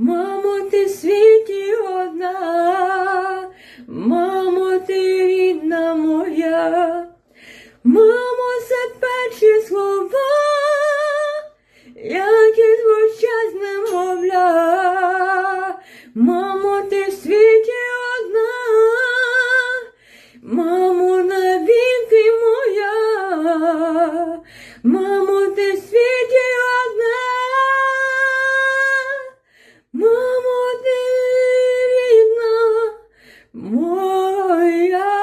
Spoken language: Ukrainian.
Мамо, ти в світі одна, мамо, ти рідна моя, мамо, це перші слова, які звучать немовля, мамо, ти в світі одна, мамо, навіки моя, мамо, ти в світі. Yeah.